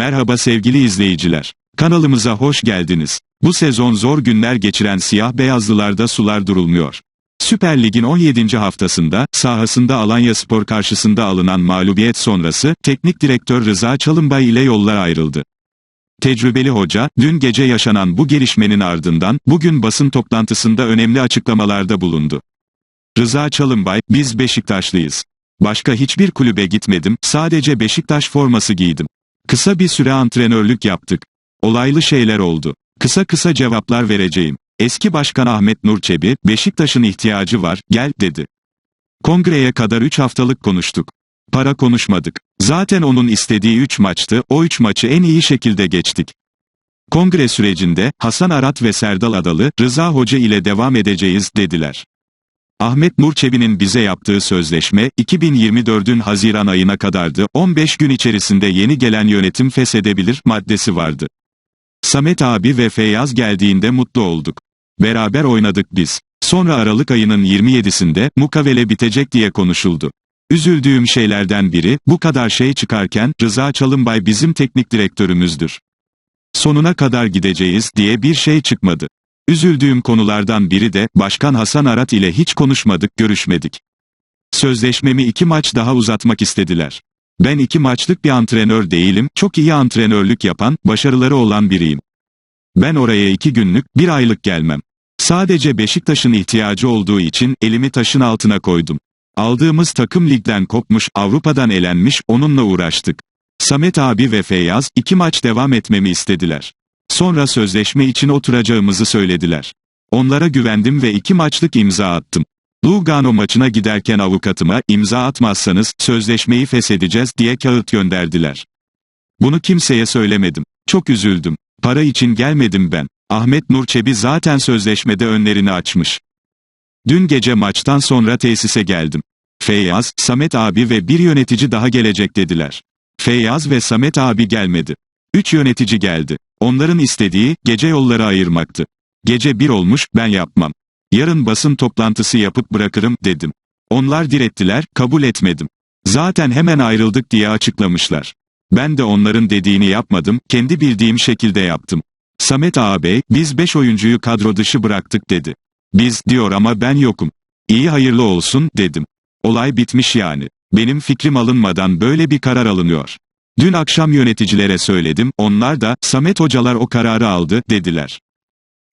Merhaba sevgili izleyiciler. Kanalımıza hoş geldiniz. Bu sezon zor günler geçiren siyah beyazlılarda sular durulmuyor. Süper Lig'in 17. haftasında, sahasında Alanya Spor karşısında alınan mağlubiyet sonrası, teknik direktör Rıza Çalınbay ile yollar ayrıldı. Tecrübeli hoca, dün gece yaşanan bu gelişmenin ardından, bugün basın toplantısında önemli açıklamalarda bulundu. Rıza Çalınbay, biz Beşiktaşlıyız. Başka hiçbir kulübe gitmedim, sadece Beşiktaş forması giydim. Kısa bir süre antrenörlük yaptık. Olaylı şeyler oldu. Kısa kısa cevaplar vereceğim. Eski Başkan Ahmet Nur Çebi, Beşiktaş'ın ihtiyacı var, gel, dedi. Kongreye kadar 3 haftalık konuştuk. Para konuşmadık. Zaten onun istediği 3 maçtı, o 3 maçı en iyi şekilde geçtik. Kongre sürecinde, Hasan Arat ve Serdal Adalı, Rıza Hoca ile devam edeceğiz, dediler. Ahmet Nur Çebi'nin bize yaptığı sözleşme, 2024'ün Haziran ayına kadardı, 15 gün içerisinde yeni gelen yönetim feshedebilir, maddesi vardı. Samet abi ve Feyyaz geldiğinde mutlu olduk. Beraber oynadık biz. Sonra Aralık ayının 27'sinde, mukavele bitecek diye konuşuldu. Üzüldüğüm şeylerden biri, bu kadar şey çıkarken, Rıza Çalınbay bizim teknik direktörümüzdür. Sonuna kadar gideceğiz, diye bir şey çıkmadı. Üzüldüğüm konulardan biri de, Başkan Hasan Arat ile hiç konuşmadık, görüşmedik. Sözleşmemi iki maç daha uzatmak istediler. Ben iki maçlık bir antrenör değilim, çok iyi antrenörlük yapan, başarıları olan biriyim. Ben oraya iki günlük, bir aylık gelmem. Sadece Beşiktaş'ın ihtiyacı olduğu için, elimi taşın altına koydum. Aldığımız takım ligden kopmuş, Avrupa'dan elenmiş, onunla uğraştık. Samet abi ve Feyyaz, iki maç devam etmemi istediler. Sonra sözleşme için oturacağımızı söylediler. Onlara güvendim ve iki maçlık imza attım. Lugano maçına giderken avukatıma, imza atmazsanız, sözleşmeyi feshedeceğiz diye kağıt gönderdiler. Bunu kimseye söylemedim. Çok üzüldüm. Para için gelmedim ben. Ahmet Nur Çebi zaten sözleşmede önlerini açmış. Dün gece maçtan sonra tesise geldim. Feyyaz, Samet abi ve bir yönetici daha gelecek dediler. Feyyaz ve Samet abi gelmedi. Üç yönetici geldi. Onların istediği, gece yolları ayırmaktı. Gece bir olmuş, ben yapmam. Yarın basın toplantısı yapıp bırakırım, dedim. Onlar direttiler, kabul etmedim. Zaten hemen ayrıldık diye açıklamışlar. Ben de onların dediğini yapmadım, kendi bildiğim şekilde yaptım. Samet ağabey, biz beş oyuncuyu kadro dışı bıraktık dedi. Biz, diyor ama ben yokum. İyi hayırlı olsun, dedim. Olay bitmiş yani. Benim fikrim alınmadan böyle bir karar alınıyor. Dün akşam yöneticilere söyledim, onlar da, Samet hocalar o kararı aldı, dediler.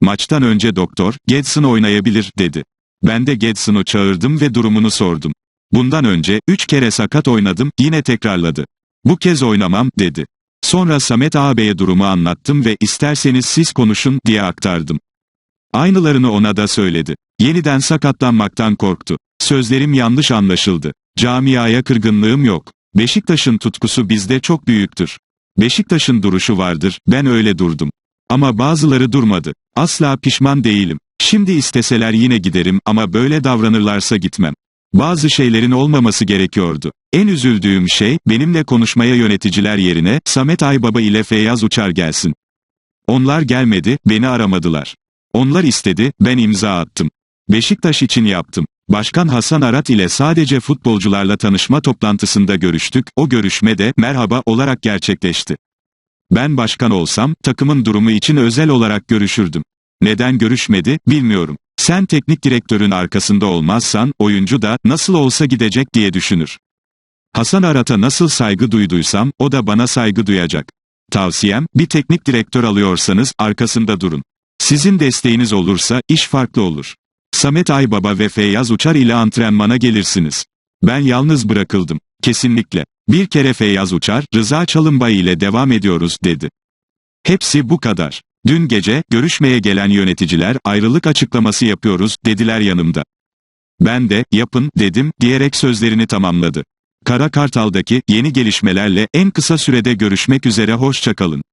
Maçtan önce doktor, Gedson oynayabilir, dedi. Ben de Gedson'u çağırdım ve durumunu sordum. Bundan önce, üç kere sakat oynadım, yine tekrarladı. Bu kez oynamam, dedi. Sonra Samet ağabeye durumu anlattım ve isterseniz siz konuşun, diye aktardım. Aynılarını ona da söyledi. Yeniden sakatlanmaktan korktu. Sözlerim yanlış anlaşıldı. Camiaya kırgınlığım yok. Beşiktaş'ın tutkusu bizde çok büyüktür. Beşiktaş'ın duruşu vardır, ben öyle durdum. Ama bazıları durmadı. Asla pişman değilim. Şimdi isteseler yine giderim ama böyle davranırlarsa gitmem. Bazı şeylerin olmaması gerekiyordu. En üzüldüğüm şey, benimle konuşmaya yöneticiler yerine, Samet Aybaba ile Feyyaz Uçar gelsin. Onlar gelmedi, beni aramadılar. Onlar istedi, ben imza attım. Beşiktaş için yaptım. Başkan Hasan Arat ile sadece futbolcularla tanışma toplantısında görüştük, o görüşme de, merhaba olarak gerçekleşti. Ben başkan olsam, takımın durumu için özel olarak görüşürdüm. Neden görüşmedi, bilmiyorum. Sen teknik direktörün arkasında olmazsan, oyuncu da, nasıl olsa gidecek diye düşünür. Hasan Arat'a nasıl saygı duyduysam, o da bana saygı duyacak. Tavsiyem, bir teknik direktör alıyorsanız, arkasında durun. Sizin desteğiniz olursa, iş farklı olur. Samet Aybaba ve Feyyaz Uçar ile antrenmana gelirsiniz. Ben yalnız bırakıldım. Kesinlikle. Bir kere Feyyaz Uçar, Rıza Çalınbay ile devam ediyoruz, dedi. Hepsi bu kadar. Dün gece, görüşmeye gelen yöneticiler, ayrılık açıklaması yapıyoruz, dediler yanımda. Ben de, yapın, dedim, diyerek sözlerini tamamladı. Kara Kartal'daki, yeni gelişmelerle, en kısa sürede görüşmek üzere hoşçakalın.